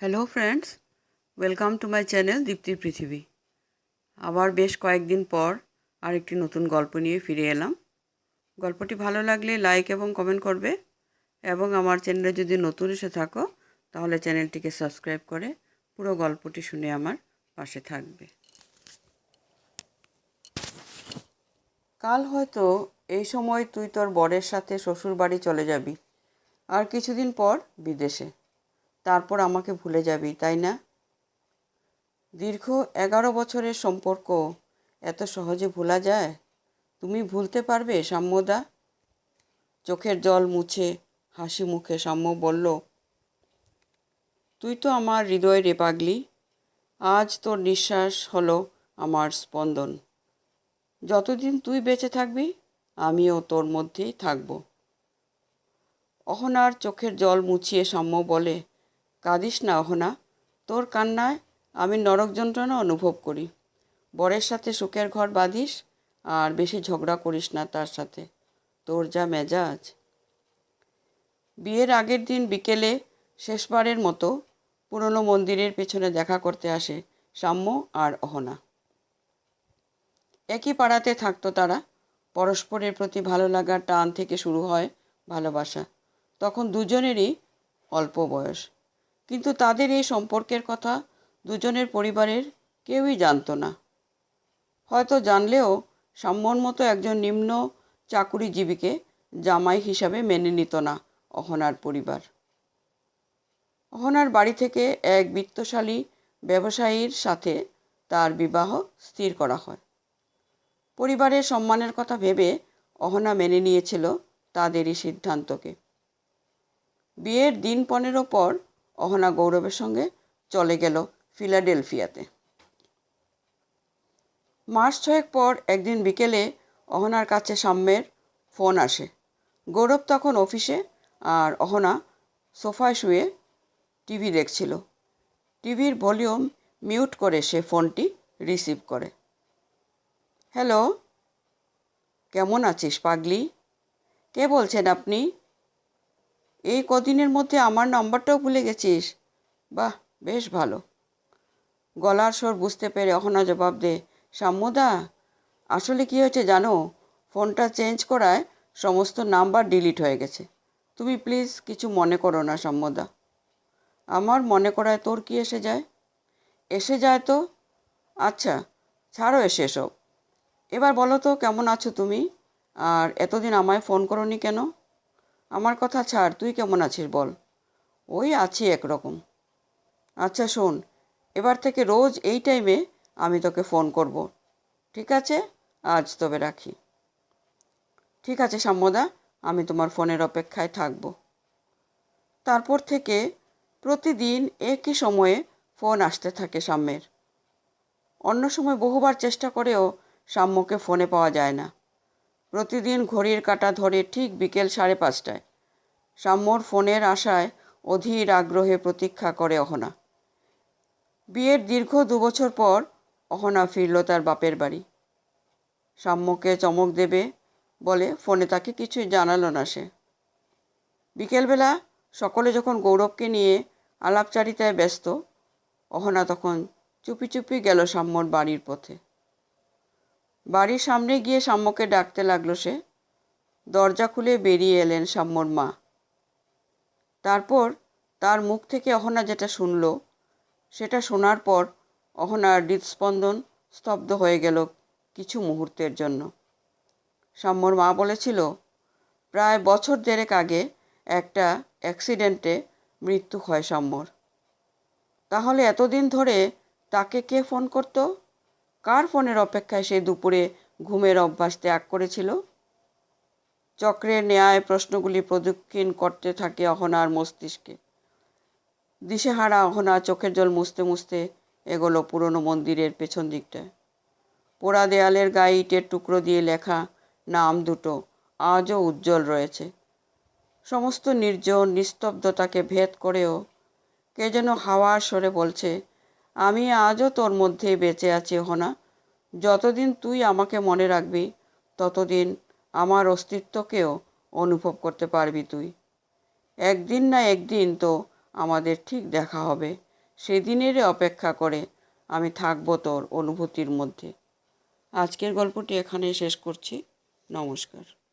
Hello friends welcome to my channel দীপ্তির পৃথিবী আবার বেশ কয়েকদিন পর আরেকটি নতুন গল্প নিয়ে ফিরে এলাম। গল্পটি ভালো লাগলে লাইক এবং কমেন্ট করবে এবং আমার চ্যানেলে যদি নতুন এসে থাকো, তাহলে চ্যানেলটিকে সাবস্ক্রাইব করে পুরো গল্পটি শুনে আমার পাশে থাকবে। কাল হয়তো এই সময় তুই তোর বরের সাথে শ্বশুর বাড়ি চলে যাবি, আর কিছুদিন পর বিদেশে। তারপর আমাকে ভুলে যাবি, তাই না? দীর্ঘ এগারো বছরের সম্পর্ক, এত সহজে ভোলা যায়? তুমি ভুলতে পারবে, সাম্যদা? চোখের জল মুছে হাসি মুখে সাম্য বলল, তুই তো আমার হৃদয় রে পাগলি। আজ তোর নিঃশ্বাস হলো আমার স্পন্দন। যতদিন তুই বেঁচে থাকবি, আমিও তোর মধ্যেই থাকব অহনার চোখের জল মুছিয়ে সাম্য বলে কাঁদিস না, অহনা। তোর কান্নায় আমি নরক যন্ত্রণা অনুভব করি। বরের সাথে সুখের ঘর বাঁধিস আর বেশি ঝগড়া করিস না তার সাথে। তোর যা মেজাজ। বিয়ের আগের দিন বিকেলে শেষবারের মতো পুরনো মন্দিরের পেছনে দেখা করতে আসে সাম্য আর অহনা। একই পাড়াতে থাকতো তারা। পরস্পরের প্রতি ভালো লাগার টান থেকে শুরু হয় ভালোবাসা। তখন দুজনেরই অল্প বয়স। কিন্তু তাদের এই সম্পর্কের কথা দুজনের পরিবারের কেউই জানতো না। হয়তো জানলেও সাম্যর মতো একজন নিম্ন চাকুরিজীবীকে জামাই হিসাবে মেনে নিত না অহনার পরিবার। অহনার বাড়ি থেকে এক বিত্তশালী ব্যবসায়ীর সাথে তার বিবাহ স্থির করা হয়। পরিবারের সম্মানের কথা ভেবে অহনা মেনে নিয়েছিল তাদেরই সিদ্ধান্তকে। বিয়ের দিন পনেরো পর অহনা গৌরবের সঙ্গে চলে গেল ফিলাডেলফিয়াতে। মাস ছয়েক পর একদিন বিকেলে অহনার কাছে সাম্যের ফোন আসে। গৌরব তখন অফিসে আর অহনা সোফায় শুয়ে টিভি দেখছিল। টিভির ভলিউম মিউট করে সে ফোনটি রিসিভ করে। হ্যালো, কেমন আছিস পাগলি? কে বলছেন আপনি? এই কদিনের মধ্যে আমার নম্বরটাও ভুলে গেছিস? বাহ, বেশ ভালো। গলার স্বর বুঝতে পেরে অহনা জবাব দে। সাম্যদা, আসলে কী হয়েছে জানো? ফোনটা চেঞ্জ করায় সমস্ত নাম্বার ডিলিট হয়ে গেছে। তুমি প্লিজ কিছু মনে করো না সাম্যদা। আমার মনে করায় তোর কি এসে যায়? এসে যায় তো? আচ্ছা ছাড়ো এসে সব এবার বলো তো, কেমন আছো তুমি? আর এতদিন আমায় ফোন করনি কেন? আমার কথা ছাড়, তুই কেমন আছিস বল? ওই আছি একরকম। আচ্ছা শোন, এবার থেকে রোজ এই টাইমে আমি তোকে ফোন করব। ঠিক আছে? আজ তবে রাখি। ঠিক আছে সাম্যদা, আমি তোমার ফোনের অপেক্ষায় থাকব। তারপর থেকে প্রতিদিন একই সময়ে ফোন আসতে থাকে সাম্যের। অন্য সময় বহুবার চেষ্টা করেও সাম্যকে ফোনে পাওয়া যায় না। প্রতিদিন ঘড়ির কাঁটা ধরে ঠিক বিকেল সাড়ে পাঁচটায়। সাম্যর ফোনের আশায় অধীর আগ্রহে প্রতীক্ষা করে অহনা। বিয়ের দীর্ঘ দুবছর পর অহনা ফিরল তার বাপের বাড়ি। সাম্যকে চমক দেবে বলে ফোনে তাকে কিছুই জানালো না সে। বিকেলবেলা সকলে যখন গৌরবকে নিয়ে আলাপচারিতায় ব্যস্ত, অহনা তখন চুপি চুপি গেল সাম্যর বাড়ির পথে। বাড়ির সামনে গিয়ে সাম্যকে ডাকতে লাগল সে। দরজা খুলে বেরিয়ে এলেন সাম্যর মা। তারপর তার মুখ থেকে অহনা যেটা শুনল, সেটা শোনার পর অহনার হৃদস্পন্দন স্তব্ধ হয়ে গেল কিছু মুহূর্তের জন্য। সাম্যর মা বলেছিল, প্রায় বছর দেড়েক আগে একটা অ্যাক্সিডেন্টে মৃত্যু হয় সাম্যর। তাহলে এতদিন ধরে তাকে কে ফোন করতো? কার ফোনের অপেক্ষায় সে দুপুরে ঘুমের অভ্যাস ত্যাগ করেছিল? চক্রের ন্যায় প্রশ্নগুলি প্রদক্ষিণ করতে থাকে অহনার মস্তিষ্কে। দিশেহারা অহনা চোখের জল মুছতে মুছতে এগোলো পুরনো মন্দিরের পেছন দিকটায়। পোড়া দেয়ালের গায়ে ইটের টুকরো দিয়ে লেখা নাম দুটো আজও উজ্জ্বল রয়েছে। সমস্ত নির্জন নিস্তব্ধতাকে ভেদ করেও কে যেন হাওয়ার সরে বলছে আমি আজও তোর মধ্যে বেঁচে আছি, হোনা। যতদিন তুই আমাকে মনে রাখবি, ততদিন আমার অস্তিত্বকেও অনুভব করতে পারবি তুই। একদিন না একদিন তো আমাদের ঠিক দেখা হবে। সেদিনেরই অপেক্ষা করে আমি থাকব তোর অনুভূতির মধ্যে। আজকের গল্পটি এখানে শেষ করছি। নমস্কার।